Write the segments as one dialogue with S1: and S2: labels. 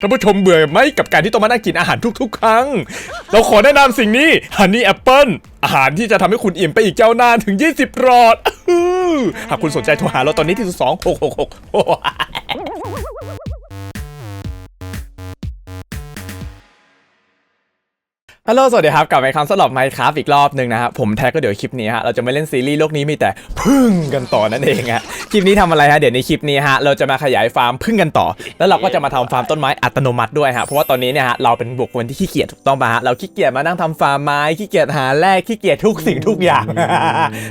S1: ท่านผู้ชมเบื่อไหมกับการที่ต้องมานั่งกินอาหารทุกๆ ครั้ง เราขอแนะนำสิ่งนี้ฮันนี่แอปเปิลอาหารที่จะทำให้คุณอิ่มไปอีกเจ้านานถึง 20 หลอดอื้หากคุณสนใจโทรหาเราตอนนี้ที่ 0 2 6 6 6 ฮัลโหล สวัสดีครับ กลับมาครั้งสำหรับไมค์ครับอีกรอบหนึ่งนะครับผมแท็กก็เดี๋ยวคลิปนี้ฮะ เราจะไม่เล่นซีรีส์โลกนี้มีแต่พึ่งกันต่อนั่นเองฮะ คลิปนี้ทำอะไรฮะ เดี๋ยวในคลิปนี้ฮะ เราจะมาขยายฟาร์มพึ่งกันต่อ แล้วเราก็จะมาทำฟาร์มต้นไม้อัตโนมัติด้วยฮะ เพราะว่าตอนนี้เนี่ยฮะ เราเป็นบุคคลที่ขี้เกียจถูกต้องป่ะฮะ เราขี้เกียจมานั่งทำฟาร์มไม้ ขี้เกียจหาแร่ขี้เกียจทุกสิ่งทุกอย่าง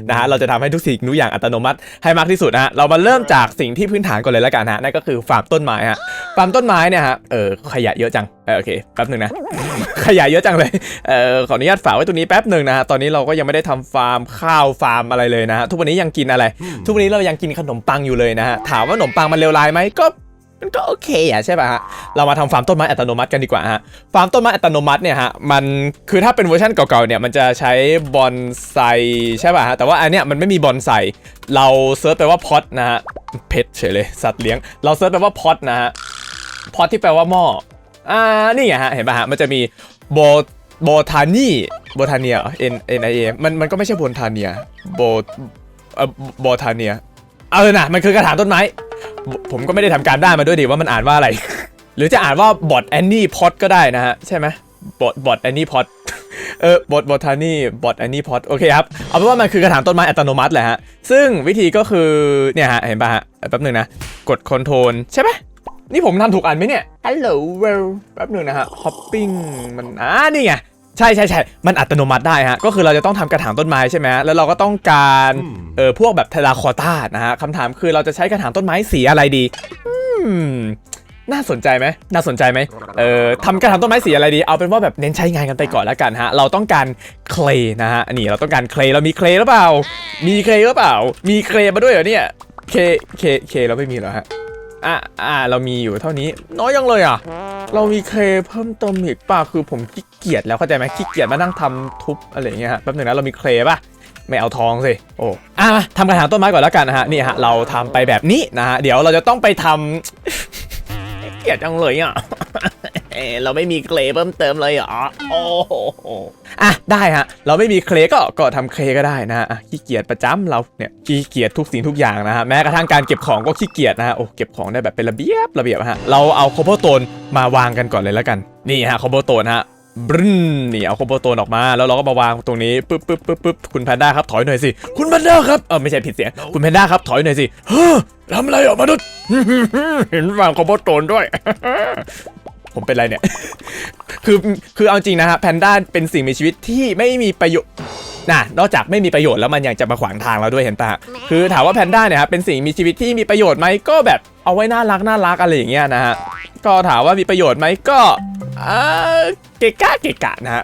S1: นะฮะ เราจะทำให้ทุกสิ่งทุกอย่างอัตโนมัติให้มากที่สุดฮะ เรามาเริ่มจากสิ่งที่พื้นฐานก่อนเลยแล้วกันฮะ นั่นก็คือฟาร์มต้นไม้ฮะ ฟาร์มต้นไม้เนี่ยฮะ เออขยะเยอะจัง เออโอเคแป๊บหนึ่งนะ ขยะเยอะจังเลย เออขออนุญาตฝากไว้ตรงนี้แป๊บหนึ่งนะฮะ ตอนนี้เราก็ยังไม่ได้ทำฟาร์มข้าวฟาร์มอะไรเลยนะฮะ ทุกวันนี้ยังกินอะไร ทุกวันนี้เรายังกินขนมปังอยู่เลยนะฮะ ถามว่าขนมปังมันเลวร้ายไหมก็มันก็โอเคอะใช่ป่ะฮะ เรามาทำฟาร์มต้นไม้อัตโนมัติกันดีกว่าฮะ ฟาร์มต้นไม้อัตโนมัติเนี่ยฮะ มันคือถ้าเป็นเวอร์ชันเก่าๆเนี่ยมันจะใช้บอนไซใช่ป่ะฮะ แต่ว่าอันเนี้ยมันไม่มีบอนไซ เราเซิร์ชไปว่าพอตนะฮะ เพชรเฉยเลยสัตว์เลี้ยง เราเซิร์ชไปว่าพอตนะฮะ พอที่แปลว่าหม้ออ่านี่ไงฮะเห็นป่ะฮะมันจะมีโบโบทานีโบทาเนีย N N I A มันมันก็ไม่ใช่โบทาเนียโบเอ่อโบทาเนียเออน่ะมันคือกระถางต้นไม้ ผมก็ไม่ได้ทำการได้านมาด้วยดิว่ามันอ่านว่าอะไร หรือจะอ่านว่าบอทแอนนี่พอตก็ได้นะฮะ ใช่ไหมบอทบอทแอนนี่พอตเออบอทบอทานี่บอทแอนนี่พอตโอเคครับ เอาเป็นว่ามันคือกระถางต้นไม้อัตโนมัติแหละฮะ ซึ่งวิธีก็คือเนี่ยฮะเห็นป่ะฮะแป๊บหนึ่งนะ กดคอนโทรลใช่ไหม นี่ผมทำถูกอันไหมเนี่ย Hello world แป๊บหนึ่งนะฮะ hopping มันอ่านี่ไงใช่ใช่ใช่มันอัตโนมัติได้ฮะ ก็คือเราจะต้องทำกระถางต้นไม้ใช่ไหมฮะแล้วเราก็ต้องการเออพวกแบบเทราคอต้านะฮะคำถามคือเราจะใช้กระถางต้นไม้สีอะไรดี อืม น่าสนใจไหมน่าสนใจไหมเอ่อทำกระถางต้นไม้สีอะไรดี เอาเป็นว่าแบบเน้นใช้งานกันไปก่อนแล้วกันฮะ เราต้องการเคลนะฮะ นี่เราต้องการเคลเรามีเคลหรือเปล่า มีเคลหรือเปล่า มีเคลมาด้วยเหรอเนี่ย เค เค เคเราไม่มีเหรอฮะ อะอะเรามีอยู่เท่านี้น้อยยังเลยอะ เรามีเคเพิ่มเติมอีกป่ะคือผมขี้เกียจแล้วเข้าใจไหมขี้เกียจมานั่งทำทุบอะไรเงี้ยฮะแป๊บหนึงนะเรามีเคลป่ะไม่เอาทองสิ โอ้อะมาทำกระถางต้นไม้ก่อนแล้วกันนะฮะ นี่ฮะ เราทำไปแบบนี้นะฮะ เดี๋ยวเราจะต้องไปทำเกียดจังเลยอะ เอ้เราไม่มีเคลเพิ่มเติมเลยเหรอ โอ้โหอะได้ฮะ เราไม่มีเคลก็ก็ทำเคลก็ได้นะฮะอะขี้เกียจประจำเราเนี่ยขี้เกียจทุกสิ่งทุกอย่างนะฮะแม้กระทั่งการเก็บของก็ขี้เกียจนะฮะโอ้เก็บของได้แบบเป็นระเบียบระเบียบฮะเราเอาโคโบโตนมาวางกันก่อนเลยแล้วกันนี่ฮะโคโบโตนฮะบรึ้นนี่เอาโคโบโตนออกมาแล้วเราก็มาวางตรงนี้ปึ๊บปึ๊บปึ๊บปึ๊บคุณแพนด้าครับถอยหน่อยสิคุณแพนด้าครับเออไม่ใช่ผิดเสียงคุณแพนด้าครับถอยหน่อยสิเฮ้อทำอะไรออกมนุษย์เห็นวางโคโบโตนด้วย ผมเป็นไรเนี่ย คือคือเอาจริงนะฮะแพนด้าเป็นสิ่งมีชีวิตที่ไม่มีประโยชน์น่ะนอกจากไม่มีประโยชน์แล้วมันยังจะมาขวางทางเราด้วยเห็นปะคือถามว่าแพนด้าเนี่ยครับเป็นสิ่งมีชีวิตที่มีประโยชน์ไหมก็แบบเอาไว้น่ารักน่ารักอะไรอย่างเงี้ยนะฮะก็ถามว่ามีประโยชน์ไหมก็อ่าเกะกะเกะกะนะฮะ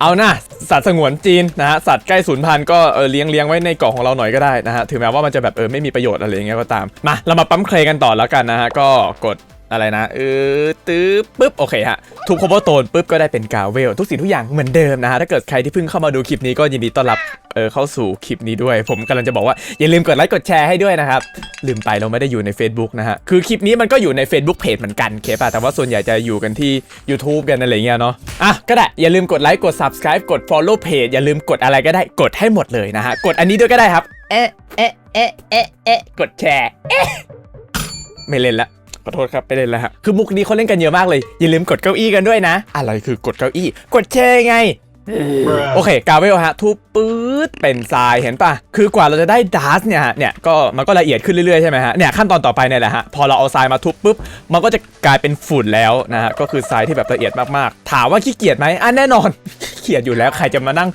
S1: เอานะสัตว์สงวนจีนนะฮะสัตว์ใกล้สูญพันธุ์ก็เออเลี้ยงเลี้ยงไว้ในกล่องของเราหน่อยก็ได้นะฮะถึงแม้ว่ามันจะแบบเออไม่มีประโยชน์อะไรอย่างเงี้ยก็ตามมาเรามาปั๊มเคลกันต่อแล้วกันนะฮะก็กด อะไรนะเออตื้อปุ๊บโอเคฮะทุกคเวอร์โตนปุ๊บก็ได้เป็นกาเวล ทุกสิ่งทุกอย่างเหมือนเดิมนะฮะถ้าเกิดใครที่เพิ่งเข้ามาดูคลิปนี้ก็ยินดีต้อนรับเออเข้าสู่คลิปนี้ด้วย ผมกำลังจะบอกว่าอย่าลืมกดไลค์กดแชร์ให้ด้วยนะครับ ลืมไปเราไม่ได้อยู่ใน Facebook นะฮะ คือคลิปนี้มันก็อยู่ใน Facebook Page เหมือนกันเคป่ะแต่ว่าส่วนใหญ่จะอยู่กันที่ YouTube กันอะไรเงี้ยเนาะอะก็ได้อย่าลืมกดไลค์กด Subscribe กด Follow Page อย่าลืมกดอะไรก็ได้กดให้หมดเลยนะฮะกดอันนี้ด้วยก็ได้ครับเอ๊ะเอ๊ะเอ๊ะเอ๊ะกดแชร์เอ๊ะไม่เล่นละ ขอโทษครับไปเล่นแล้วฮะคือมุกนี้เขาเล่นกันเยอะมากเลย อย่าลืมกดเก้าอี้กันด้วยนะ อะไรคือกดเก้าอี้ กดแชร์ไง โอเค กาเวลฮะ ทุบปื๊ดเป็นทรายเห็นปะคือกว่าเราจะได้ดาร์สเนี่ยฮะเนี่ยก็มันก็ละเอียดขึ้นเรื่อยๆใช่ไหมฮะเนี่ยขั้นตอนต่อไปเนี่ยแหละฮะพอเราเอาทรายมาทุบปุ๊บมันก็จะกลายเป็นฝุ่นแล้วนะฮะก็คือทรายที่แบบละเอียดมากๆ ถามว่าขี้เกียจไหมอะแน่นอน ขี้เกียจอยู่แล้วใครจะมานั่ง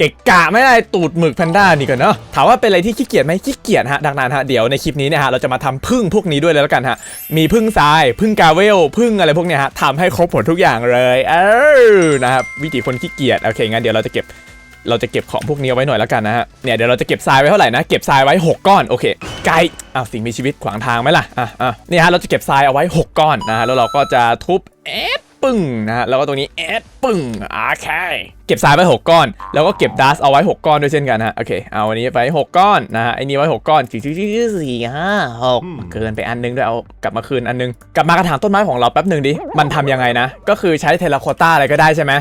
S1: เกะกะไม่ได้ตูดหมึกแพนด้านี่กันเนาะถามว่าเป็นอะไรที่ขี้เกียจไหมขี้เกียจฮะดังนั้นฮะเดี๋ยวในคลิปนี้เนี่ยฮะเราจะมาทำพึ่งพวกนี้ด้วยเลยแล้วกันฮะมีพึ่งทรายพึ่งกาเวลพึ่งอะไรพวกเนี้ยฮะทำให้ครบหมดทุกอย่างเลยเออนะครับวิธีคนขี้เกียจโอเคงั้นเดี๋ยวเราจะเก็บเราจะเก็บของพวกนี้เอาไว้หน่อยแล้วกันนะฮะ เนี่ยเดี๋ยวเราจะเก็บทรายไว้เท่าไหร่นะ เก็บทรายไว้ 6 ก้อน โอเค ไกลอ้าวสิ่งมีชีวิตขวางทางไหมล่ะ อะอะนี่ฮะเราจะเก็บทรายเอาไว้ 6 ก้อนนะฮะ แล้วเราก็จะทุบเอ๊ ปึ้งนะฮะแล้วก็ตรงนี้แอดปึ้งโอเคเก็บทรายไว้หกก้อน แล้วก็เก็บดัสเอาไว้หกก้อนด้วยเช่นกันฮะโอเคเอาอันนี้ไปหกก้อนนะฮะไอ้นี่ไว้หกก้อนสี่สี่สี่สี่ห้าหกเกินไปอันนึงด้วยเอากลับมาคืนอันนึง กลับมากระถางต้นไม้ของเราแป๊บหนึ่งดิมันทำยังไงนะ ก็คือใช้เทเลโคต้าอะไรก็ได้ใช่ไหม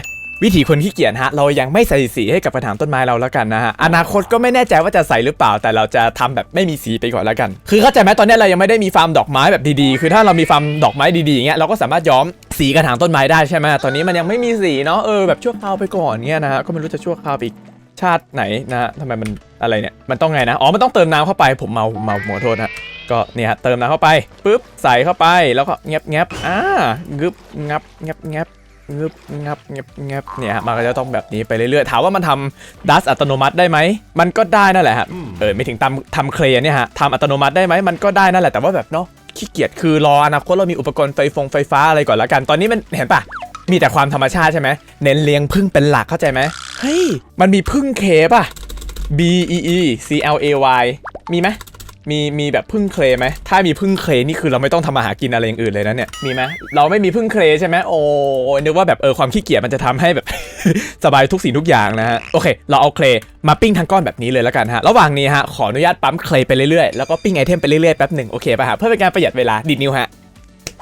S1: วิธีคนขี้เกียจฮะ เรายังไม่ใส่สีให้กับกระถางต้นไม้เราแล้วกันนะฮะ อนาคตก็ไม่แน่ใจว่าจะใส่หรือเปล่า แต่เราจะทำแบบไม่มีสีไปก่อนแล้วกัน คือเข้าใจไหมตอนนี้เรายังไม่ได้มีฟาร์มดอกไม้แบบดีๆ คือถ้าเรามีฟาร์มดอกไม้ดีๆอย่างเงี้ยเราก็สามารถย้อมสีกระถางต้นไม้ได้ใช่ไหมตอนนี้มันยังไม่มีสีเนาะ เออแบบชั่วคราวไปก่อนเงี้ยนะฮะ ก็ไม่รู้จะชั่วคราวอีกชาติไหนนะฮะทำไมมันอะไรเนี่ย มันต้องไงนะ อ๋อ มันต้องเติมน้ำเข้าไป ผมเมาผมเมาหัวโทษฮะ ก็เนี่ยเติมน้ำเข้าไปปุ๊บ ใส่เข้าไป แล้วก็เงียบเงียบอ่า งึบงับเงียบเงียบ งึบงับเงียบเงียบเนี่ยฮะมันก็จะต้องแบบนี้ไปเรื่อยๆถามว่ามันทำดัสอัตโนมัติได้ไหมมันก็ได้นั่นแหละฮะเออไม่ถึงทำทำเคลเนี่ยฮะทำอัตโนมัติได้ไหมมันก็ได้นั่นแหละแต่ว่าแบบเนาะขี้เกียจคือรออนาคตเรามีอุปกรณ์ไฟฟงไฟฟ้าอะไรก่อนละกัน ตอนนี้มันเห็นปะมีแต่ความธรรมชาติใช่ไหมเน้นเลี้ยงพึ่งเป็นหลักเข้าใจไหมเฮ้ยมันมีพึ่งเคป่ะ B E E C L A Y มีไหม มีมีแบบพึ่งเคลไหมถ้ามีพึ่งเคลนี่คือเราไม่ต้องทำมาหากินอะไรอย่างอื่นเลยนะเนี่ยมีไหมเราไม่มีพึ่งเคลใช่ไหมโอ้นึกว่าแบบเออความขี้เกียจมันจะทำให้แบบ สบายทุกสิ่งทุกอย่างนะฮะโอเค เราเอาเคลมาปิ้งทั้งก้อนแบบนี้เลยแล้วกันฮะระหว่างนี้ฮะขออนุญาตปั๊มเคลไปเรื่อยๆแล้วก็ปิ้งไอเทมไปเรื่อยๆแป๊บหนึ่งโอเคป่ะฮะเพื่อเป็นการประหยัดเวลาดิดนิ้วฮะ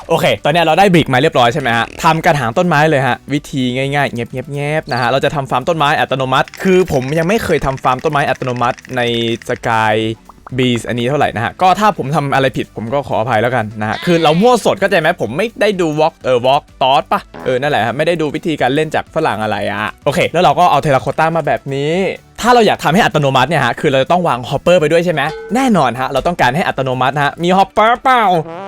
S1: โอเค ตอนนี้เราได้บริกมาเรียบร้อยใช่ไหมฮะทำกระถางต้นไม้เลยฮะ วิธีง่ายๆเงียบๆๆนะฮะ เราจะทำฟาร์มต้นไม้อัตโนมัติ คือผมยังไม่เคยทำฟาร์มต้นไม้อัตโนมัติในสกาย บีสอันนี้เท่าไหร่นะฮะ ก็ถ้าผมทำอะไรผิดผมก็ขออภัยแล้วกันนะฮะ คือเรามั่วสดเข้าใจไหมผมไม่ได้ดูวอล์กเออวอล์กตอสปะเออ นั่นแหละครับไม่ได้ดูวิธีการเล่นจากฝรั่งอะไรอะโอเค แล้วเราก็เอาเทราโคต้ามาแบบนี้ถ้าเราอยากทำให้อัตโนมัติเนี่ยฮะ คือเราจะต้องวางฮอปเปอร์ไปด้วยใช่ไหม แน่นอนฮะ เราต้องการให้อัตโนมัตินะฮะ มีฮอปเปอร์เปล่า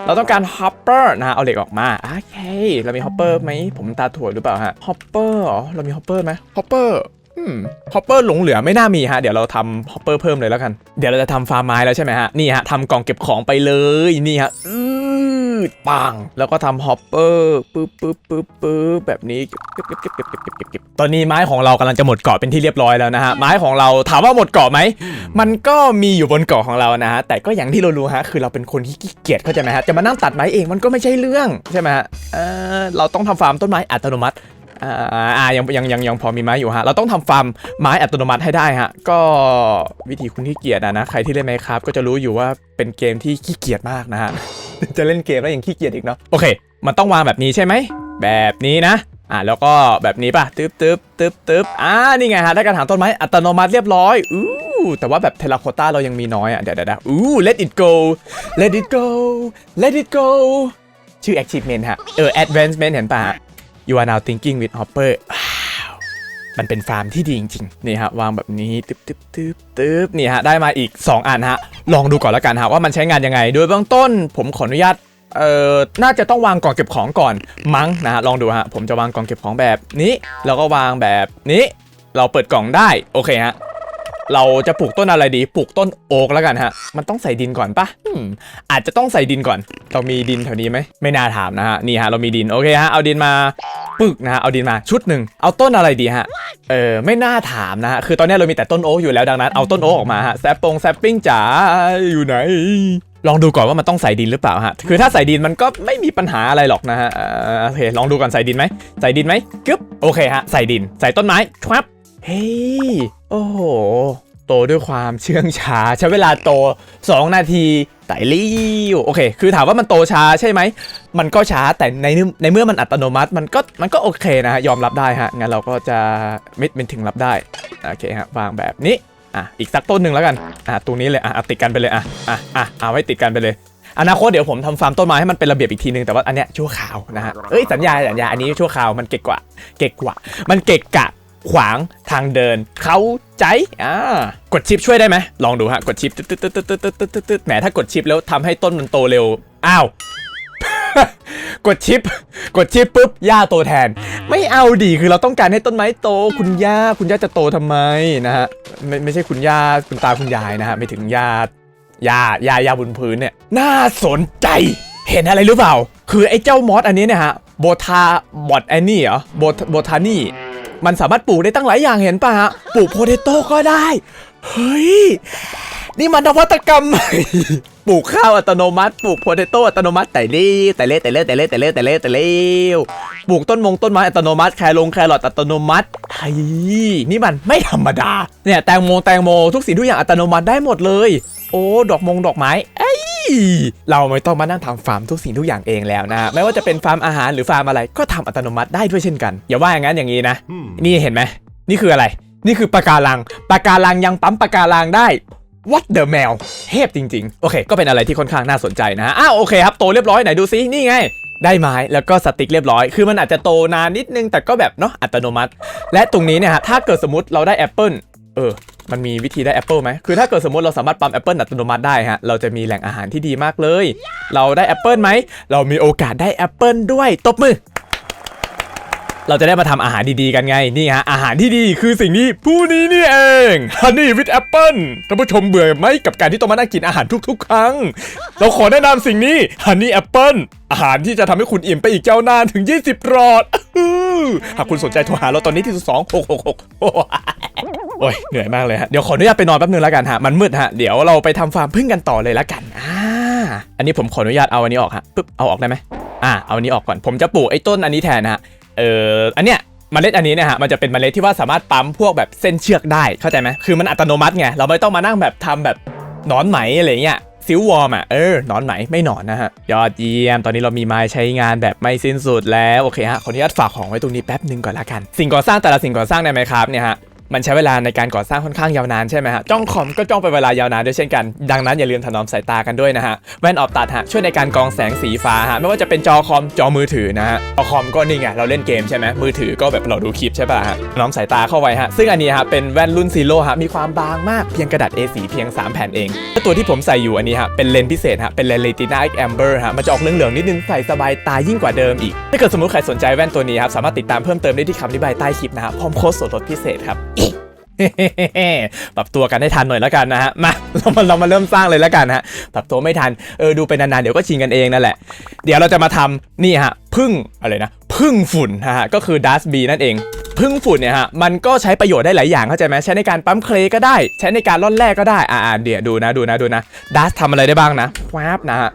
S1: เราต้องการฮอปเปอร์นะฮะ เอาเหล็กออกมา โอเค เรามีฮอปเปอร์ไหม ผมตาถั่วหรือเปล่าฮะ ฮอปเปอร์เหรอ เรามีฮอปเปอร์ไหมฮอปเปอร์อืม ฮอปเปอร์หลงเหลือไม่น่ามีฮะ เดี๋ยวเราทำฮอปเปอร์เพิ่มเลยแล้วกัน เดี๋ยวเราจะทำฟาร์มไม้แล้วใช่ไหมฮะ นี่ฮะทำกล่องเก็บของไปเลย นี่ฮะอืดปัง แล้วก็ทำฮอปเปอร์ปึ๊บปึ๊บปึ๊บแบบนี้ตอนนี้ไม้ของเรากำลังจะหมดเกาะเป็นที่เรียบร้อยแล้วนะฮะ ไม้ของเราถามว่าหมดเกาะไหม มันก็มีอยู่บนเกาะของเรานะฮะ แต่ก็อย่างที่เรารู้ฮะ คือเราเป็นคนที่ขี้เกียจเข้าใจไหมฮะ จะมานั่งตัดไม้เองมันก็ไม่ใช่เรื่องใช่ไหมฮะ เออเราต้องทำฟาร์มต้นไม้อัตโนมัติ อ่าอ่ายังยังยังยังพอมีไม้อยู่ฮะ เราต้องทำฟาร์มไม้อัตโนมัติให้ได้ฮะ ก็วิธีคุณขี้เกียจอะนะ ใครที่เล่นไมครับก็จะรู้อยู่ว่าเป็นเกมที่ขี้เกียจมากนะฮะ จะเล่นเกมแล้วยังขี้เกียจอีกเนาะ โอเค มันต้องวางแบบนี้ใช่ไหม แบบนี้นะ อ่าแล้วก็แบบนี้ป่ะ ตึ๊บตึ๊บตึ๊บตึ๊บอ่า นี่ไงฮะ ได้กระถางต้นไม้อัตโนมัติเรียบร้อย อู้แต่ว่าแบบเทราโคต้าเรายังมีน้อยอะเดี๋ยวเดี๋ยวเดี๋ยวอู้ let it go let it go let it go ชื่อ achievement ฮะ เออ advancement เห็นป่ะ you are now thinking with hopper มันเป็นฟาร์มที่ดีจริงๆ นี่ฮะ วางแบบนี้ตึ๊บตึ๊บตึ๊บตึ๊บนี่ฮะ ได้มาอีก 2 อันฮะ ลองดูก่อนแล้วกันฮะ ว่ามันใช้งานยังไง โดยเบื้องต้นผมขออนุญาตเอ่อ น่าจะต้องวางกล่องเก็บของก่อนมั้งนะฮะ ลองดูฮะ ผมจะวางกล่องเก็บของแบบนี้ แล้วก็วางแบบนี้ เราเปิดกล่องได้ โอเคฮะ เราจะปลูกต้นอะไรดีปลูกต้นโอ๊กแล้วกันฮะ มันต้องใส่ดินก่อนปะอืมอาจจะต้องใส่ดินก่อน เรามีดินแถวนี้ไหมไม่น่าถามนะฮะนี่ฮะเรามีดินโอเคฮะเอาดินมาปึกนะฮะเอาดินมาชุดหนึ่งเอาต้นอะไรดีฮะเออไม่น่าถามนะฮะคือตอนนี้เรามีแต่ต้นโอ๊กอยู่แล้วดังนั้นเอาต้นโอ๊กออกมาฮะแซปปงแซปปิ้งจ๋าอยู่ไหนลองดูก่อนว่ามันต้องใส่ดินหรือเปล่าฮะ คือถ้าใส่ดินมันก็ไม่มีปัญหาอะไรหรอกนะฮะโอเค ลองดูก่อนใส่ดินไหม ใส่ดินไหมกึ๊บ โอเคฮะ ใส่ดิน ใส่ต้นไม้ครับ เฮ้ย โอ้โห โตด้วยความเชื่องช้า ใช้เวลาโต 2 นาทีไต่ริ้วโอเค คือถามว่ามันโตช้าใช่ไหม มันก็ช้าแต่ในในเมื่อมันอัตโนมัติมันก็มันก็โอเคนะฮะ ยอมรับได้ฮะ งั้นเราก็จะไม่เป็นถึงรับได้ โอเคฮะ วางแบบนี้ อะ อีกสักต้นหนึ่งแล้วกัน อะ ตรงนี้เลย อะติดกันไปเลย อะ อะ อะ เอาไว้ติดกันไปเลยอนาคตเดี๋ยวผมทำฟาร์มต้นไม้ให้มันเป็นระเบียบอีกทีนึงแต่ว่าอันเนี้ยชั่วคราวนะฮะ เอ้ยสัญญาสัญญาอันนี้ชั่วคราวมันเก่กว่า เก่กว่า มันเก่กะ ขวางทางเดิน เขาใจอ่ากดชิปช่วยได้ไหมลองดูฮะกดชิปตึ๊ดตึ๊ดตึ๊ดตึ๊ดตึ๊ดตึ๊ดตึ๊ดแหมถ้ากดชิปแล้วทำให้ต้นมันโตเร็วอ้าว กดชิป กดชิปปุ๊บหญ้าโตแทน ไม่เอาดีคือเราต้องการให้ต้นไม้โต คุณย่าคุณย่าจะโตทำไมนะฮะไม่ไม่ใช่คุณย่าคุณตาคุณยายนะฮะไม่ถึงย่าย่าย่าย่าบนพื้นเนี่ยน่าสนใจ เห็นอะไรหรือเปล่า คือไอ้เจ้ามอสอันนี้เนี่ยฮะโบธาบอดแอนนี่เหรอโบโบธานี่ มันสามารถปลูกได้ตั้งหลายอย่างเห็นป่ะฮะ ปลูกโพเทโต้ก็ได้ เฮ้ย นี่มันนวัตกรรมใหม่ ปลูกข้าวอัตโนมัติ ปลูกโพเตโต้อัตโนมัติแต่เล่แต่เล่แต่เล่แต่เล่แต่เล่แต่เล่แต่เล่ปลูกต้นมงต้นไม้อัตโนมัติแคลงแครอทอัตโนมัติเฮ้ยนี่มันไม่ธรรมดา เนี่ยแตงโมแตงโมทุกสิ่งทุกอย่างอัตโนมัติได้หมดเลย โอ้ดอกมงดอกไม้เอ้ยเราไม่ต้องมานั่งทำฟาร์มทุกสิ่งทุกอย่างเองแล้วนะ ไม่ว่าจะเป็นฟาร์มอาหารหรือฟาร์มอะไรก็ทำอัตโนมัติได้ด้วยเช่นกัน อย่าว่าอย่างนั้นอย่างนี้นะ นี่เห็นไหมนี่คืออะไร นี่คือปะการังปะการังยังปั๊มปะการังได้ What the mail เทพจริง ๆ โอเค ก็เป็นอะไรที่ค่อนข้างน่าสนใจนะฮะอ้าวโอเคครับโตเรียบร้อยไหนดูซินี่ไง ได้ไม้แล้วก็สติ๊กเรียบร้อย คือมันอาจจะโตนานนิดนึงแต่ก็แบบเนาะอัตโนมัติ และตรงนี้เนี่ยฮะถ้าเกิดสมมติเราได้แอปเปิลเออ มันมีวิธีได้แอปเปิลไหมคือถ้าเกิดสมมติเราสามารถปั๊มแอปเปิลอัตโนมัติได้ฮะ เราจะมีแหล่งอาหารที่ดีมากเลย เราได้แอปเปิลไหม เรามีโอกาสได้แอปเปิลด้วยตบมือ เราจะได้มาทำอาหารดีๆกันไง นี่ฮะ อาหารที่ดีคือสิ่งนี้ผู้นี้นี่เอง Honey with Apple ท่านผู้ชมเบื่อไหมกับการที่ต้องมานั่งกินอาหารทุกๆ ครั้ง เราขอแนะนำสิ่งนี้ Honey Apple อาหารที่จะทำให้คุณอิ่มไปอีกเจ้านานถึง 20หลอดอื้อหากคุณสนใจโทรหาเราตอนนี้ที่2 6 6 6 โอ้ยเหนื่อยมากเลยฮะ เดี๋ยวขออนุญาตไปนอนแป๊บนึงแล้วกันฮะ มันมืดฮะ เดี๋ยวเราไปทำฟาร์มพึ่งกันต่อเลยแล้วกัน อ่า อันนี้ผมขออนุญาตเอาอันนี้ออกฮะปึ๊บ เอาออกได้ไหมอ่า เอาอันนี้ออกก่อน ผมจะปลูกไอ้ต้นอันนี้แทนนะฮะ เอ่อ อันเนี้ยมเมล็ดอันนี้เนะฮะมันจะเป็นมเมล็ดที่ว่าสามารถปั๊มพวกแบบเส้นเชือกได้เข้าใจไหมคือมันอัตโนมัติไงเราไม่ต้องมานั่งแบบทำแบบนอนไหมอะไรเงี้ยซิลวอร์มอะเออนอนไหมไม่นอนนะฮะยอดเยี่ยมตอนนี้เรามีไม้ใช้งานแบบไม่สิ้นสุดแล้วโอเคฮะขออนุญาตฝากของไว้ตรงนี้แป๊บหนึงก่อนละกัน สิ่งก่อสร้างแต่ละสิ่งก่อสร้างในไหมครับเนี่ยฮะ มันใช้เวลาในการก่อสร้างค่อนข้างยาวนานใช่ไหมฮะจ้องคอมก็จ้องไปเวลายาวนานด้วยเช่นกัน ดังนั้นอย่าลืมถนอมสายตากันด้วยนะฮะแว่นออบตัดฮะช่วยในการกรองแสงสีฟ้าฮะไม่ว่าจะเป็นจอคอมจอมือถือนะฮะจอคอมก็นี่ไงเราเล่นเกมใช่ไหมมือถือก็แบบเราดูคลิปใช่ป่ะฮะถนอมสายตาเข้าไว้ฮะซึ่งอันนี้ฮะเป็นแว่นรุ่นซีโร่ฮะมีความบางมากเพียงกระดาษ A4 เพียง 3 แผ่นเองและตัวที่ผมใส่อยู่อันนี้ฮะเป็นเลนส์พิเศษฮะเป็นเลนส์ Retina X Amber ฮะมันจะออกเหลืองๆนิดนึงใส่สบายตายิ่งกว่าเดิมอีกถ้าเกิดสมมติใครสนใจแว่นตัวนี้ครับสามารถติดตามเพิ่มเติมได้ที่คำอธิบายใต้คลิปนะฮะพร้อมโค้ดส่วนลดพิเศษครับ ปรับตัวกันให้ทันหน่อยแล้วกันนะฮะ มาเรามาเรามาเริ่มสร้างเลยแล้วกันฮะ ปรับตัวไม่ทัน เออดูไปนานๆเดี๋ยวก็ชินกันเองนั่นแหละ เดี๋ยวเราจะมาทำนี่ฮะพึ่งอะไรนะพึ่งฝุ่นฮะก็คือดัสบีนั่นเองพึ่งฝุ่นเนี่ยฮะมันก็ใช้ประโยชน์ได้หลายอย่างเข้าใจไหมใช้ในการปั๊มเคลย์ก็ได้ ใช้ในการล่อนแร่ก็ได้อ่าเดี๋ยวดูนะดูนะดูนะดัสทำอะไรได้บ้างนะแวบนะฮะ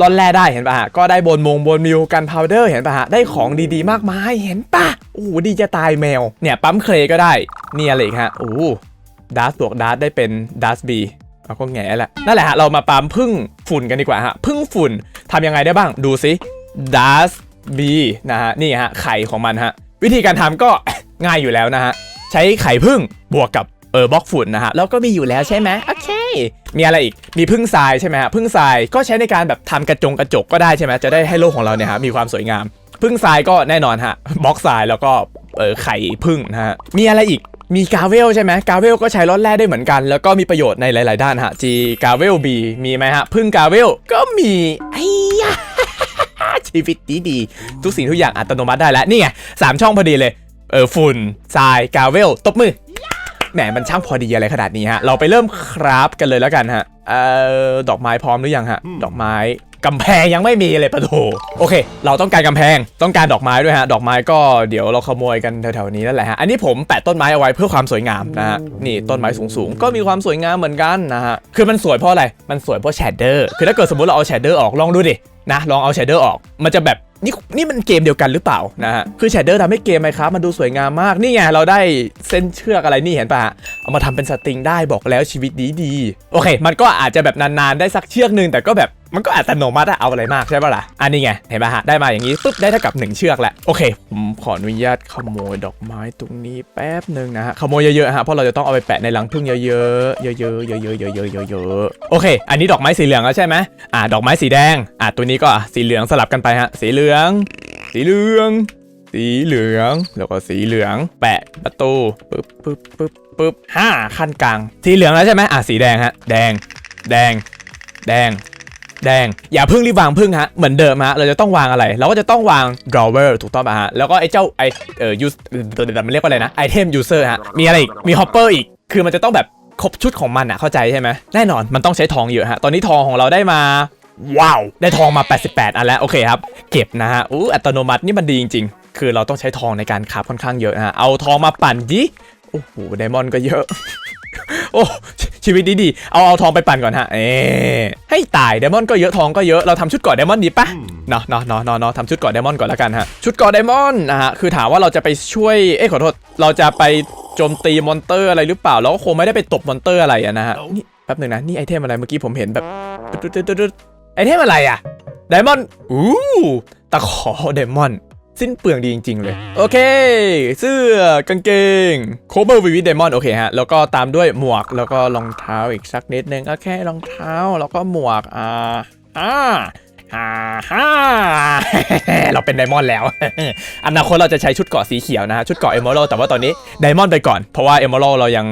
S1: ร่อนแร่ได้เห็นปะฮะก็ได้บนมงบนมิวกันพาวเดอร์เห็นปะฮะได้ของดีๆ มากมายเห็นปะ โอ้ดีจะตายแมว เนี่ยปั๊มเคลก็ได้ เนี่ยอะไรอีกฮะโอ้ดาร์สบวกดาร์สได้เป็นดาร์สบีเราก็แง่แหละ นั่นแหละฮะ เรามาปั๊มพึ่งฝุ่นกันดีกว่าฮะ พึ่งฝุ่นทำยังไงได้บ้าง ดูสิดาร์สบีนะฮะ นี่ฮะ ไข่ของมันฮะ วิธีการทำก็ง่ายอยู่แล้วนะฮะ ใช้ไข่พึ่งบวกกับเออบล็อกฝุ่นนะฮะ แล้วก็มีอยู่แล้วใช่ไหมโอเค มีอะไรอีก มีพึ่งทรายใช่ไหมฮะ พึ่งทรายก็ใช้ในการแบบทำกระจงกระจกก็ได้ใช่ไหมจะได้ให้โลกของเราเนี่ยฮะมีความสวยงาม พึ่งทรายก็แน่นอนฮะบล็อกทรายแล้วก็เออไข่พึ่งนะฮะมีอะไรอีกมีกาเวลใช่ไหมกาเวลก็ใช้ร่อนแร่ได้เหมือนกัน แล้วก็มีประโยชน์ในหลาย ๆ ด้านฮะ G กาเวล B มีไหมฮะพึ่งกาเวลก็มีไอ้ยะชีวิตดีดีๆทุกสิ่งทุกอย่างอัตโนมัติได้แล้วนี่ไงสามช่องพอดีเลย เออฝุ่นทรายกาเวลตบมือแหมมันช่างพอดีอะไรขนาดนี้ฮะ เราไปเริ่มคราฟกันเลยแล้วกันฮะ เอ่อ ดอกไม้พร้อมหรือยังฮะ ดอกไม้ กำแพงยังไม่มีเลยปะโถโอเค เราต้องการกำแพงต้องการดอกไม้ด้วยฮะ ดอกไม้ก็เดี๋ยวเราขโมยกันแถวๆนี้นั่นแหละฮะ อันนี้ผมแปะต้นไม้เอาไว้เพื่อความสวยงามนะฮะ นี่ต้นไม้สูงๆ ก็มีความสวยงามเหมือนกันนะฮะ คือมันสวยเพราะอะไร มันสวยเพราะแชดเดอร์ คือถ้าเกิดสมมติเราเอาแชดเดอร์ออกลองดูดิ นะ ลองเอาแชดเดอร์ออก มันจะแบบ นี่นี่มันเกมเดียวกันหรือเปล่านะฮะคือแชเดอร์ทำให้เกมไหมครับมันดูสวยงามมากนี่ไงเราได้เส้นเชือกอะไรนี่เห็นปะเอามาทำเป็นสตริงได้บอกแล้วชีวิตดีดีโอเค มันก็อาจจะแบบนานๆได้สักเชือกหนึ่งแต่ก็แบบมันก็อัตโนมัติเอาอะไรมากใช่ปะล่ะ อันนี้ไง เห็นปะฮะ ได้มาอย่างนี้ปุ๊บได้เท่ากับหนึ่งเชือกแหละ โอเค ผมขออนุญาตขโมยดอกไม้ตรงนี้แป๊บหนึ่งนะฮะ ขโมยเยอะๆฮะ เพราะเราจะต้องเอาไปแปะในรังผึ้งเยอะๆ เยอะๆ เยอะๆ เยอะๆ เยอะๆ โอเค อันนี้ดอกไม้สีเหลืองแล้วใช่ไหมอ่า ดอกไม้สีแดง อ่าตัวนี้ก็สีเหลืองสลับกันไปฮะ สีเหลืองสีเหลือง สีเหลือง แล้วก็สีเหลือง แปะประตูปึ๊บปึ๊บปึ๊บปึ๊บห้าขั้นกลาง สีเหลืองแล้วใช่ไหมอะสีแดงฮะ แดง แดง แดง แดง อย่าเพิ่งรีบวางพึ่งฮะ เหมือนเดิมฮะ เราจะต้องวางอะไร เราก็จะต้องวาง drawer ถูกต้องป่ะฮะ แล้วก็ไอ้เจ้าไอเอ่อ use มันเรียกว่าอะไรนะ item user ฮะ มีอะไรอีก มี hopper อีก คือมันจะต้องแบบครบชุดของมันอะเข้าใจใช่ไหมแน่นอนมันต้องใช้ทองเยอะฮะ ตอนนี้ทองของเราได้มา ว้าว ได้ทองมา 88 อันแล้ว โอเคครับ เก็บนะฮะอู้อัตโนมัตินี่มันดีจริง ๆ คือเราต้องใช้ทองในการคราฟค่อนข้างเยอะนะฮะ เอาทองมาปั่นดิ โอ้โห ไดมอนด์ก็เยอะ โอ้ชชีวิตดีๆ เอาเอาทองไปปั่นก่อนฮะ เอให้ตายไดมอนด์ก็เยอะทองก็เยอะ เราทำชุดเกราะไดมอนด์ดีปะเนาะเนาะเนาะเนาะเนาะทำชุดเกราะไดมอนด์ก่อนแล้วกันฮะ ชุดเกราะไดมอนด์นะฮะ คือถามว่าเราจะไปช่วย เอ้ยขอโทษ เราจะไปโจมตีมอนเตอร์อะไรหรือเปล่า เราก็คงไม่ได้ไปตบมอนเตอร์อะไรอะนะฮะ นี่แป๊บหนึ่งนะ นี่ไอเทมอะไร เมื่อกี้ผมเห็นแบบตึ๊ดๆๆๆ ไอเทมอะไรอะไดมอนด์อู้ตะขอไดมอนด์สิ้นเปลืองดีจริง ๆ เลย โอเค เสื้อกางเกงโคเบอร์วิวิดเดมอนโอเคฮะ แล้วก็ตามด้วยหมวกแล้วก็รองเท้าอีกสักนิดนึงโอเครองเท้าแล้วก็หมวกอ่าอ่า อ่าฮ่าเราเป็นไดมอนด์แล้ว อนาคตเราจะใช้ชุดเกาะสีเขียวนะฮะ ชุดเกาะเอมเมอรัลแต่ว่าตอนนี้ไดมอนด์ไปก่อน เพราะว่าเอมเมอรัลเรายัง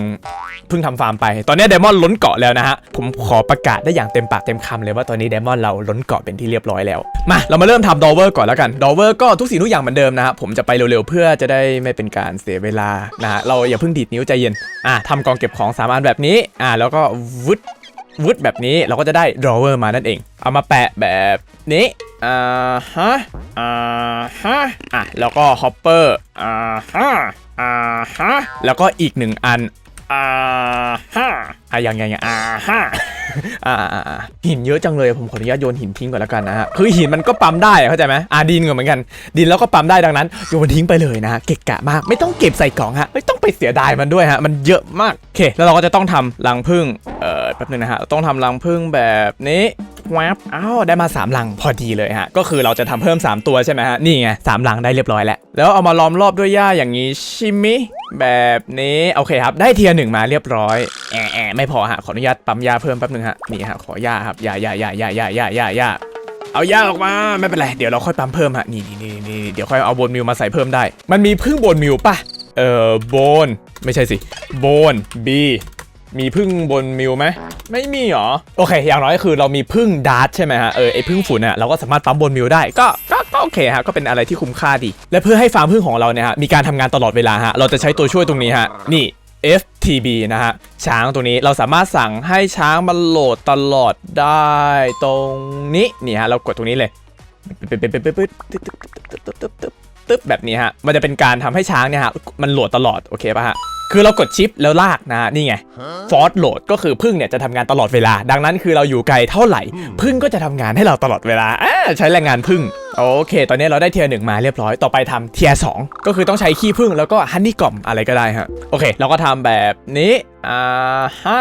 S1: เพิ่งทำฟาร์มไป ตอนนี้ไดมอนด์ล้นเกาะแล้วนะฮะ ผมขอประกาศได้อย่างเต็มปากเต็มคำเลยว่าตอนนี้ไดมอนด์เราล้นเกาะเป็นที่เรียบร้อยแล้ว มาเรามาเริ่มทำดอเวอร์ก่อนแล้วกัน ดอเวอร์ก็ทุกสิ่งทุกอย่างเหมือนเดิมนะฮะ ผมจะไปเร็วๆเพื่อจะได้ไม่เป็นการเสียเวลานะฮะ เราอย่าเพิ่งดีดนิ้วใจเย็น อะทำกองเก็บของสามอันแบบนี้ อะแล้วก็วึด วึดแบบนี้เราก็จะได้ดอเวอร์มานั่นเอง เอามาแปะแบบนี้อ่าฮะอ่าฮะอะแล้วก็ฮอปเปอร์อ่าฮะอ่าฮะแล้วก็อีกหนึ่งอันอ่าฮะ อะยังยังยังอ่าฮะอ่าอ่าอ่าหินเยอะจังเลยผมขออนุญาตโยนหินทิ้งก่อนแล้วกันนะฮะคือหินมันก็ปั๊มได้เข้าใจไหมอ่าดินก็เหมือนกัน ดินแล้วก็ปั๊มได้ดังนั้นโยนทิ้งไปเลยนะเกะกะมากไม่ต้องเก็บใส่กล่องฮะไม่ต้องไปเสียดายมันด้วยฮะมันเยอะมากโอเคแล้วเราก็จะต้องทำรังผึ้งเอ่อแป๊บนึงนะฮะต้องทำรังผึ้งแบบนี้แวบอ้าวได้มา3ลังพอดีเลยฮะ ก็คือเราจะทำเพิ่ม 3 ตัวใช่ไหมฮะ นี่ไงสามลังได้เรียบร้อยแล้ว แล้วเอามาล้อมรอบด้วยหญ้าอย่างนี้ ชิมิ แบบนี้ โอเคครับ ได้เทียร์หนึ่งมาเรียบร้อย แอะแอะไม่พอฮะขออนุญาตปั๊มยาเพิ่มแป๊บนึงฮะนี่ฮะขอยาครับยายายายายายายายาเอายาออกมาไม่เป็นไรเดี๋ยวเราค่อยปั๊มเพิ่มฮะนี่นี่นี่เดี๋ยวค่อยเอาโบนมิวมาใส่เพิ่มได้ มันมีพึ่งโบนมิวป่ะเออโบนไม่ใช่สิโบนบีมีพึ่งบนมิวไหมไม่มีหรอโอเค อย่างน้อยคือเรามีพึ่งดาร์ตใช่ไหมฮะเออไอพึ่งฝุ่นเนี่ยเราก็สามารถปั๊มบนมิวได้ก็ก็ก็โอเคฮะก็เป็นอะไรที่คุ้มค่าดี และเพื่อให้ฟาร์มพึ่งของเราเนี่ยฮะมีการทำงานตลอดเวลาฮะเราจะใช้ตัวช่วยตรงนี้ฮะนี่ FTB นะฮะ ช้างตัวนี้เราสามารถสั่งให้ช้างมันโหลดตลอดได้ตรงนี้นี่ฮะเรากดตรงนี้เลยตึ๊บแบบนี้ฮะ มันจะเป็นการทำให้ช้างเนี่ยฮะ มันโหลดตลอด โอเคป่ะฮะ คือเรากดชิปแล้วลากนะ นี่ไง ฟอร์โหลดก็คือพึ่งเนี่ยจะทำงานตลอดเวลา ดังนั้นคือเราอยู่ไกลเท่าไหร่ พึ่งก็จะทำงานให้เราตลอดเวลาอ่าใช้แรงงานพึ่ง โอเค ตอนนี้เราได้เทียร์หนึ่งมาเรียบร้อย ต่อไปทำเทียร์สก็คือต้องใช้ขี้พึ่งแล้วก็ฮันนี่กล่อมอะไรก็ได้ฮะ โอเค เราก็ทำแบบนี้ อ่าฮะ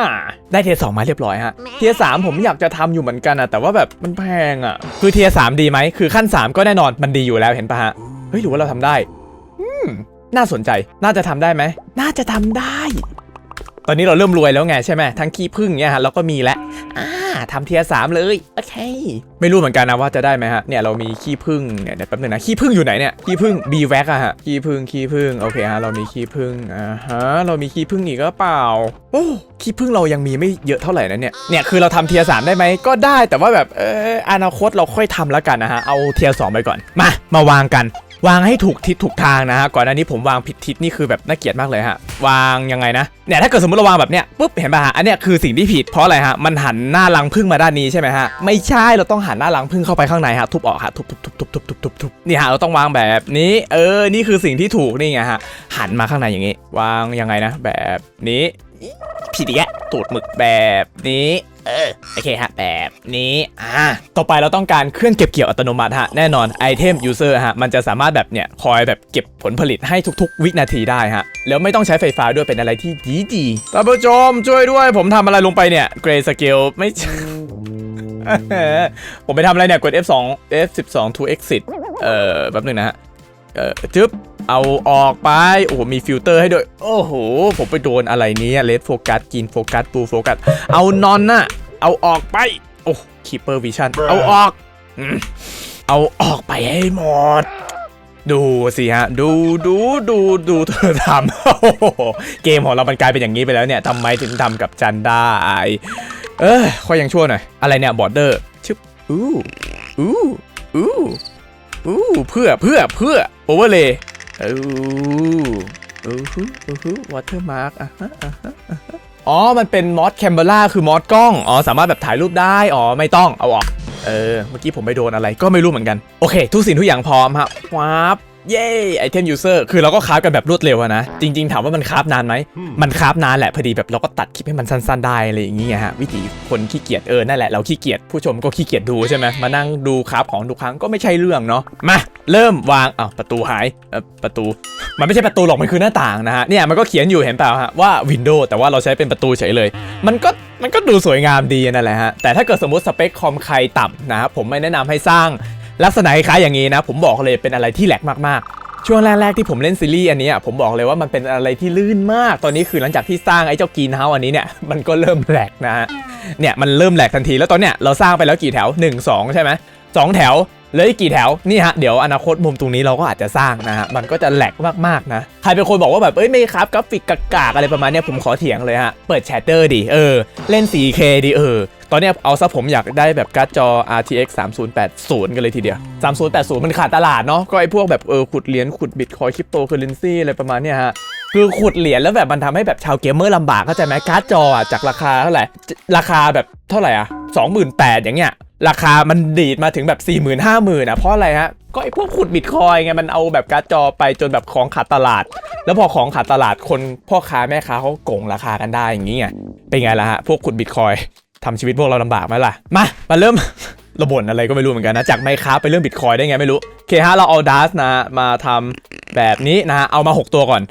S1: ได้เทียร์สมาเรียบร้อยฮะ เทียร์สผมอยากจะทำอยู่เหมือนกันอะแต่ว่าแบบมันแพงอะคือเทียร์สดีไหม คือขั้น 3 ก็แน่นอนมันดีอยู่แล้วเห็นปะฮะ เฮ้ยหรือว่าเราทำได้ อืม น่าสนใจ น่าจะทำได้ไหม น่าจะทำได้ ตอนนี้เราเริ่มรวยแล้วไงใช่ไหมทั้งขี้ผึ้งเนี่ยฮะเราก็มีแล้ว ทำเทียสามเลย โอเค ไม่รู้เหมือนกันนะว่าจะได้ไหมฮะ เนี่ยเรามีขี้ผึ้งเนี่ยเดี๋ยวแป๊บนึงนะ ขี้ผึ้งอยู่ไหนเนี่ย ขี้ผึ้งบีแว็กอะฮะ ขี้ผึ้งขี้ผึ้งโอเคฮะ เรามีขี้ผึ้งอ่าฮะ เรามีขี้ผึ้งอีกก็เปล่า โอ้ขี้ผึ้งเรายังมีไม่เยอะเท่าไหร่นะเนี่ย เนี่ยคือเราทำเทียสามได้ไหมก็ได้แต่ว่าแบบเอออนาคตเราค่อยทำแล้วกันนะฮะ เอาเทียสองไปก่อน มา มาวางกัน วางให้ถูกทิศถูกทางนะฮะก่อนหน้านี้ผมวางผิดทิศนี่คือแบบน่าเกลียดมากเลยฮะวางยังไงนะเนี่ยถ้าเกิดสมมติเราวางแบบเนี้ยปุ๊บเห็นป่ะฮะอันเนี้ยคือสิ่งที่ผิดเพราะอะไรฮะมันหันหน้ารังพึ่งมาด้านนี้ใช่ไหมฮะไม่ใช่เราต้องหันหน้ารังพึ่งเข้าไปข้างในฮะทุบออกฮะทุบทุบทุบทุบทุบทุบทุบทุบนี่ฮะเราต้องวางแบบนี้ เออนี่คือสิ่งที่ถูกนี่ไงฮะหันมาข้างในอย่างงี้ วางยังไงนะ แบบนี้ ผิดอีกแล้วตูดหมึกแบบนี้เออโอเคฮะแบบนี้อ่าต่อไปเราต้องการเครื่องเก็บเกี่ยวอัตโนมัติฮะแน่นอนไอเทมยูเซอร์ฮะมันจะสามารถแบบเนี่ยคอยแบบเก็บผลผลิตให้ทุกๆ วินาทีได้ฮะแล้วไม่ต้องใช้ไฟฟ้าด้วยเป็นอะไรที่ดีดีๆท่านผู้ชมช่วยด้วยผมทำอะไรลงไปเนี่ยเกรสเกลไม่ผมไปทำอะไรเนี่ยกด F2 F12 to exit เอ่อแป๊บนึงนะฮะเอ่อจึ๊บ เอาออกไป โอ้โห มีฟิลเตอร์ให้ด้วย โอ้โห ผมไปโดนอะไรเนี้เลดโฟกัสกินโฟกัสปูโฟกัส เอานอนน่ะ เอาออกไป โอ้คีเปอร์วิชั่น เอาออกอืมเอาออกไปให้หมด ดูสิฮะ ดูดูดูดูเธอทำโอ้โหเกมของเรามันกลายเป็นอย่างนี้ไปแล้วเนี่ยทำไมถึงทำกับจันได้เออค่อยยังชั่วหน่อย อะไรเนี่ยบอร์เดอร์ชึบอู้อู้อู้อู้เพื่อเพื่อเพื่อโอเวอร์เลย อู้อู้ฮู้อู้ฮู้วอเตอร์มาร์กอะฮะอะฮะอะฮะอ๋อ มันเป็นมอสแคมเบล่าคือมอสกล้อง อ๋อ สามารถแบบถ่ายรูปได้ อ๋อ ไม่ต้อง เอาออก เออ เมื่อกี้ผมไปโดนอะไรก็ไม่รู้เหมือนกัน โอเค ทุกสิ่งทุกอย่างพร้อมครับว้าบเย้ไอเทมยูเซอร์คือเราก็คราฟกันแบบรวดเร็วอะนะ จริง ๆ ถามว่ามันคราฟนานไหม มันคราฟนานแหละ พอดีแบบเราก็ตัดคลิปให้มันสั้นๆได้อะไรอย่างเงี้ยฮะ วิธีคนขี้เกียจเออ นั่นแหละเราขี้เกียจผู้ชมก็ขี้เกียจดูใช่ไหมมานั่งดูคราฟของทุกครั้งก็ไม่ใช่เรื่องเนาะมา เริ่มวางอ้าวประตูหายเออประตู มันไม่ใช่ประตูหรอกมันคือหน้าต่างนะฮะเนี่ยมันก็เขียนอยู่เห็นเปล่าฮะว่าวินโดว์แต่ว่าเราใช้เป็นประตูเฉยเลย มันก็มันก็ดูสวยงามดีนั่นแหละฮะแต่ถ้าเกิดสมมติสเปคคอมใครต่ำนะครับผมไม่แนะนำให้สร้างลักษณะคล้ายอย่างนี้นะ ผมบอกเลยเป็นอะไรที่แหลกมากๆ ช่วงแรกๆที่ผมเล่นซีรีส์อันนี้ผมบอกเลยว่ามันเป็นอะไรที่ลื่นมาก ตอนนี้คือหลังจากที่สร้างไอ้เจ้ากีนเฮาอันนี้เนี่ยมันก็เริ่มแหลกนะฮะเนี่ยมันเริ่มแหลกทันทีแล้วตอนเนี้ยเราสร้างไปแล้วกี่แถว 1 2 ใช่ไหมสองแถว เหลยกี่แถว นี่ฮะ เดี๋ยวอนาคตมุมตรงนี้เราก็อาจจะสร้างนะฮะ มันก็จะแหลกมากๆนะ ใครเป็นคนบอกว่าแบบ เอ้ยไม่ครับกราฟิกกากๆอะไรประมาณนี้ผมขอเถียงเลยฮะ เปิดแชตเตอร์ดิ เออ เล่น 4K ดิ เออ ตอนนี้เอาซะผมอยากได้แบบการ์ดจอ RTX 3080 กันเลยทีเดียว 3080 มันขาดตลาดเนาะ ก็ไอพวกแบบเออขุดเหรียญขุดบิตคอยคริปโตเคอเรนซีอะไรประมาณนี้ฮะคือขุดเหรียญแล้วแบบมันทำให้แบบชาวเกมเมอร์ลำบากเข้าใจไหมการ์ดจอจากราคาเท่าไหร่ ราคาแบบเท่าไหร่อะ28,000อย่างเงี้ย ราคามันดีดมาถึงแบบ 4 0 0 0 0 5 0 0 0 0อะเพราะอะไรฮะ ก็ไอพวกขุดบิตคอยไงมันเอาแบบการ์ดจอไปจนแบบของขาดตลาด แล้วพอของขาดตลาดคนพ่อค้าแม่ค้าเขาโกงราคากันได้อย่างงี้ไงเป็นไงล่ะฮะ พวกขุดบิตคอยทำชีวิตพวกเราลำบากไหมล่ะ มา มาเริ่ม ระบ่นอะไรก็ไม่รู้เหมือนกันนะ จากไมค้าไปเรื่องบิตคอยได้ไงไม่รู้โอเคฮะเราเอาดัสนะมาทำแบบนี้นะฮะเอามา 6 ตัวก่อน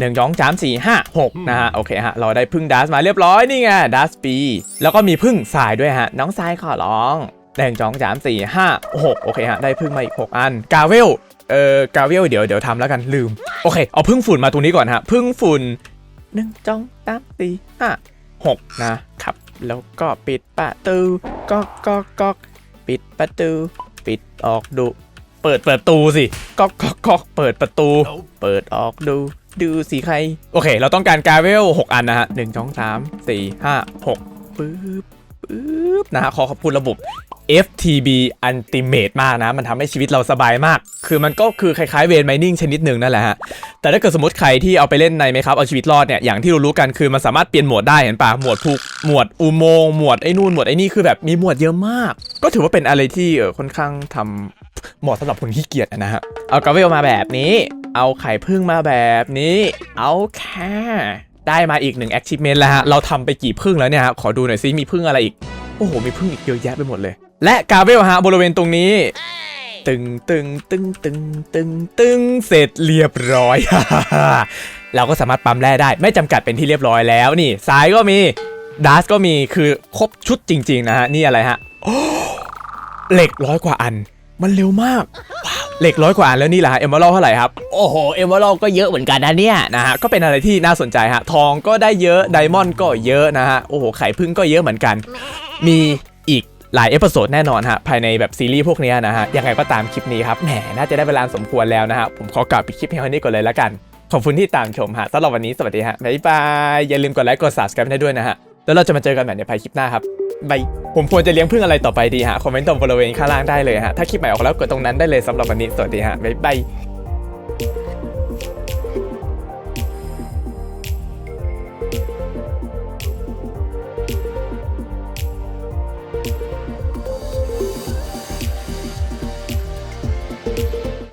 S1: หนึ่งสองสามสี่ห้าหกนะฮะโอเคฮะเราได้พึ่งดัสมาเรียบร้อยนี่ไงดัสปีแล้วก็มีพึ่งทรายด้วยฮะน้องทรายขอร้องหนึ่งสองสามสี่ห้าหกโอเคฮะได้พึ่งมาอีกหกอันกาเวลเอ่อกาเวลเดี๋ยวเดี๋ยวทำแล้วกันลืมโอเคเอาพึ่งฝุ่นมาตรงนี้ก่อนฮะพึ่งฝุ่นหนึ่งสองสามสี่ห้าหกนะครับแล้วก็ปิดประตูก๊อกก๊อกก๊อกปิดประตู ปิดออกดู เปิดประตูสิก๊อกก๊อกก๊อกเปิดประตู เปิดออกดู ดูสีใคร โอเค เราต้องการกาเวล 6 อันนะฮะหนึ่งสองสามสี่ห้าหกปึ๊บ นะฮะขอขอบคุณระบบ FTB Ultimate มากนะ มันทำให้ชีวิตเราสบายมาก คือมันก็คือคล้ายๆเวนไมนิ่งชนิดหนึ่งนั่นแหละฮะ แต่ถ้าเกิดสมมติใครที่เอาไปเล่นในไหมครับ เอาชีวิตรอดเนี่ย อย่างที่รู้ๆกันคือมันสามารถเปลี่ยนหมวดได้เห็นปะหมวดภูหมวดอุโมงค์หมวดไอ้นู่นหมวดไอ้นี่คือแบบมีหมวดเยอะมาก ก็ถือว่าเป็นอะไรที่เออค่อนข้างทำเหมาะสำหรับคนขี้เกียจนะฮะ เอากราเวลมาแบบนี้ เอาไข่พึ่งมาแบบนี้ เอาแค่ ได้มาอีกหนึ่ง achievement แล้วฮะ เราทำไปกี่พึ่งแล้วเนี่ยฮะ ขอดูหน่อยซิมีพึ่งอะไรอีก โอ้โห มีพึ่งอีกเยอะแยะไปหมดเลย และกาเวลฮะ บริเวณตรงนี้ ตึงตึงตึงตึงตึงตึงเสร็จเรียบร้อย เราก็สามารถปั๊มแร่ได้ ไม่จำกัดเป็นที่เรียบร้อยแล้วนี่ซ้ายก็มีดัสก็มีคือครบชุดจริง ๆ นะฮะ นี่อะไรฮะโอ้เหล็กร้อยกว่าอัน มันเร็วมากว้าวเหล็กร้อยกว่าอันแล้วนี่แหละฮะเอมเบอร์เท่าไหร่ครับ โอ้โห เอมเบอร์ก็เยอะเหมือนกันนะเนี่ย นะฮะ ก็เป็นอะไรที่น่าสนใจฮะ ทองก็ได้เยอะ ไดมอนด์ก็เยอะนะฮะ โอ้โห ไข่พึ่งก็เยอะเหมือนกัน มีอีกหลายเอพิโซดแน่นอนฮะ ภายในแบบซีรีส์พวกเนี้ยนะฮะ ยังไงก็ตามคลิปนี้ครับ แหม น่าจะได้เวลาสมควรแล้วนะฮะ ผมขอกลับไปคลิปเพียงเท่านี้ก่อนเลยละกัน ขอบคุณที่ตามชมฮะสำหรับวันนี้สวัสดีฮะบ๊ายบายอย่าลืมกดไลค์กด subscribe ให้ด้วยนะฮะแล้วเราจะมาเจอกันใหม่ในภายคลิปหน้าครับ บายผมควรจะเลี้ยงพึ่งอะไรต่อไปดีฮะ คอมเมนต์ตรงบริเวณข้างล่างได้เลยฮะ ถ้าคลิปใหม่ออกแล้วกดตรงนั้นได้เลยสำหรับวันนี้ สวัสดีฮะ บ๊ายบาย